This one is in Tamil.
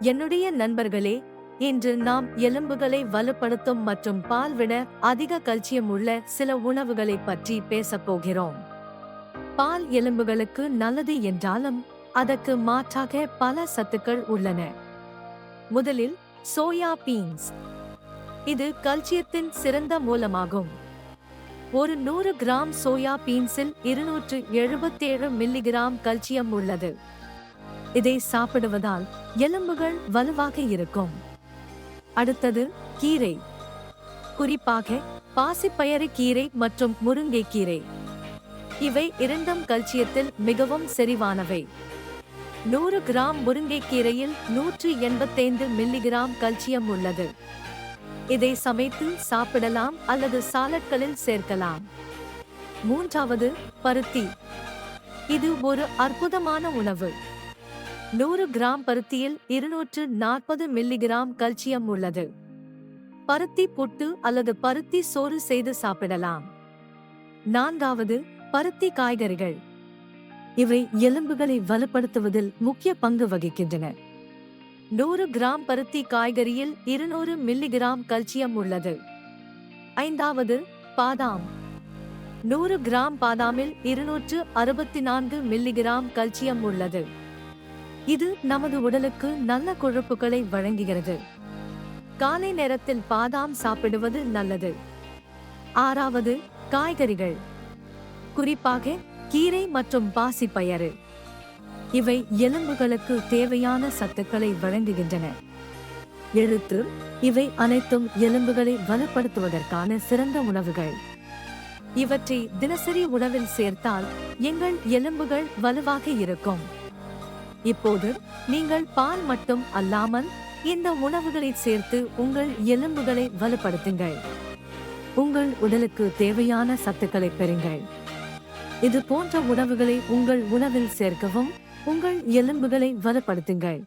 என்னுடைய நண்பர்களே இன்று நாம் எலும்புகளை வலுப்படுத்தும் மற்றும் பால்விட அதிக கல்சியம் உள்ள சில உணவுகளை பற்றி பேசப் போகிறோம். பால் எலும்புகளுக்கு நல்லது என்றாலும் அதற்கு மாற்றாக பல சத்துக்கள் உள்ளன. முதலில் சோயா பீன்ஸ். இது கல்சியத்தின் சிறந்த மூலமாகும். ஒரு நூறு கிராம் சோயா பீன்ஸில் இருநூற்று எழுபத்தேழு மில்லிகிராம் கல்சியம் உள்ளது. இதை சாப்பிடுவதால் எலும்புகள் வலுவாக இருக்கும். அடுத்தது கீரை. குறிப்பாக பாசிப்பயறு கீரை மற்றும் முருங்கை கீரை. இவை இரண்டும் கல்சியத்தில் மிகவும் செறிவானவை. நூறு கிராம் முருங்கைக்கீரையில் நூற்று எண்பத்தைந்து மில்லிகிராம் கல்சியம் உள்ளது. இதை சமைத்து சாப்பிடலாம் அல்லது சாலட்களில் சேர்க்கலாம். மூன்றாவது பருத்தி. இது ஒரு அற்புதமான உணவு. நூறு கிராம் பருத்தியில் இருநூற்று நாற்பது மில்லிகிராம் கல்சியம் உள்ளது. பருத்தி புட்டு அல்லது பருத்தி சோறு செய்து சாப்பிடலாம். நான்காவது பருத்தி காய்கறிகள். இவை எலும்புகளை வலுப்படுத்துவதில் முக்கிய பங்கு வகிக்கின்றன. நூறு கிராம் பருத்தி காய்கறியில் இருநூறு மில்லிகிராம் கல்சியம் உள்ளது. ஐந்தாவது பாதாம். நூறு கிராம் பாதாமில் இருநூற்று அறுபத்தி நான்கு மில்லிகிராம் கல்சியம் உள்ளது. இது நமது உடலுக்கு நல்ல கொழுப்புகளை வழங்குகிறது. காலை நேரத்தில் பாதாம் சாப்பிடுவது நல்லது. ஆறாவது காய்கறிகள். குறிப்பாக கீரை மற்றும் பாசிப்பயறு. இவை எலும்புகளுக்கு தேவையான சத்துக்களை வழங்குகின்றன. எழுத்து இவை அனைத்தும் எலும்புகளை வலுப்படுத்துவதற்கான சிறந்த உணவுகள். இவற்றை தினசரி உணவில் சேர்த்தால் எங்கள் எலும்புகள் வலுவாக இருக்கும். இப்போது நீங்கள் பால் மட்டும் அல்லாமல் இந்த உணவுகளை சேர்த்து உங்கள் எலும்புகளை வலுப்படுத்துங்கள். உங்கள் உடலுக்கு தேவையான சத்துக்களை பெறுங்கள். இது போன்ற உணவுகளை உங்கள் உணவில் சேர்க்கவும் உங்கள் எலும்புகளை வலுப்படுத்துங்கள்.